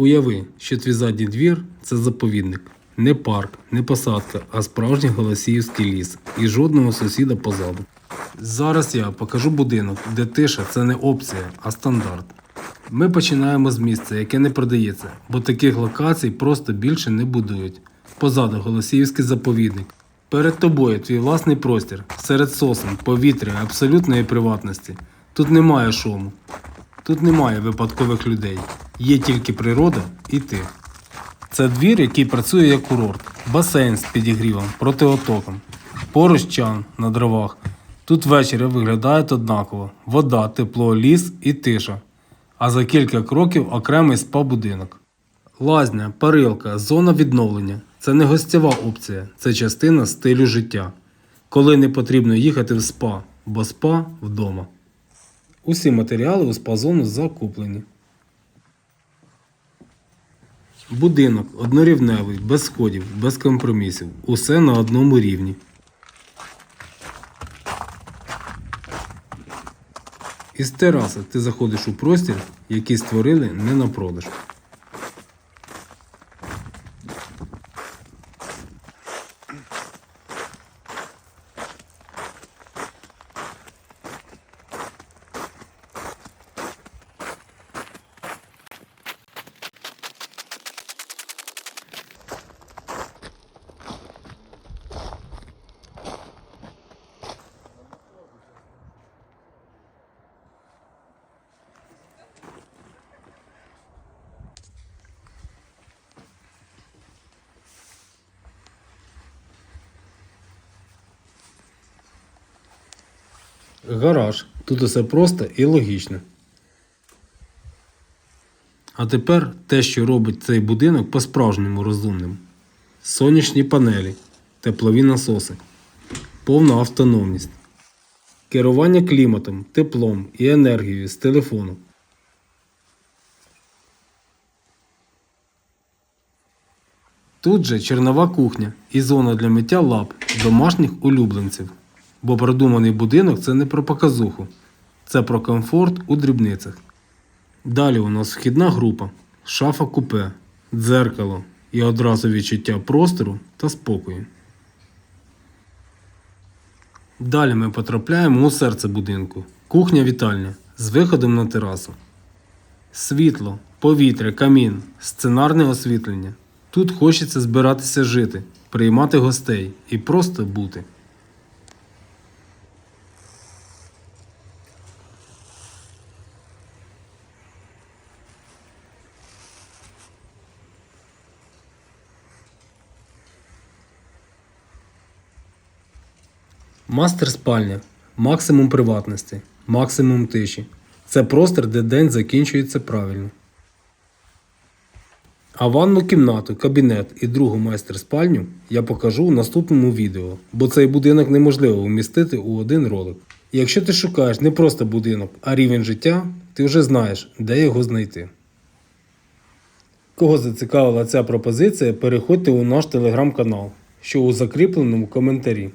Уяви, що твій задній двір це заповідник. Не парк, не посадка, а справжній Голосіївський ліс і жодного сусіда позаду. Зараз я покажу будинок, де тиша це не опція, а стандарт. Ми починаємо з місця, яке не продається, бо таких локацій просто більше не будують. Позаду Голосіївський заповідник. Перед тобою твій власний простір, серед сосен, повітря, абсолютної приватності. Тут немає шуму. Тут немає випадкових людей. Є тільки природа і ти. Це двір, який працює як курорт, басейн з підігрівом, протиотоком, поруч чан на дровах. Тут ввечері виглядають однаково: вода, тепло, ліс і тиша. А за кілька кроків окремий спа-будинок. Лазня, парилка, зона відновлення це не гостєва опція, це частина стилю життя. Коли не потрібно їхати в спа, бо спа вдома. Усі матеріали у спа-зону закуплені. Будинок однорівневий, без сходів, без компромісів. Усе на одному рівні. Із тераси ти заходиш у простір, який створили не на продаж. Гараж. Тут усе просто і логічно. А тепер те, що робить цей будинок по-справжньому розумним. Сонячні панелі, теплові насоси, повна автономність, керування кліматом, теплом і енергією з телефону. Тут же чернова кухня і зона для миття лап домашніх улюбленців. Бо продуманий будинок це не про показуху, це про комфорт у дрібницях. Далі у нас вхідна група, шафа купе, дзеркало і одразу відчуття простору та спокою. Далі ми потрапляємо у серце будинку. Кухня вітальня з виходом на терасу. Світло, повітря, камін, сценарне освітлення. Тут хочеться збиратися жити, приймати гостей і просто бути. Мастер спальня. Максимум приватності, максимум тиші. Це простір, де день закінчується правильно. А ванну кімнату, кабінет і другу майстер спальню я покажу у наступному відео, бо цей будинок неможливо вмістити у один ролик. Якщо ти шукаєш не просто будинок, а рівень життя, ти вже знаєш, де його знайти. Кого зацікавила ця пропозиція, переходьте у наш телеграм-канал, що у закріпленому коментарі.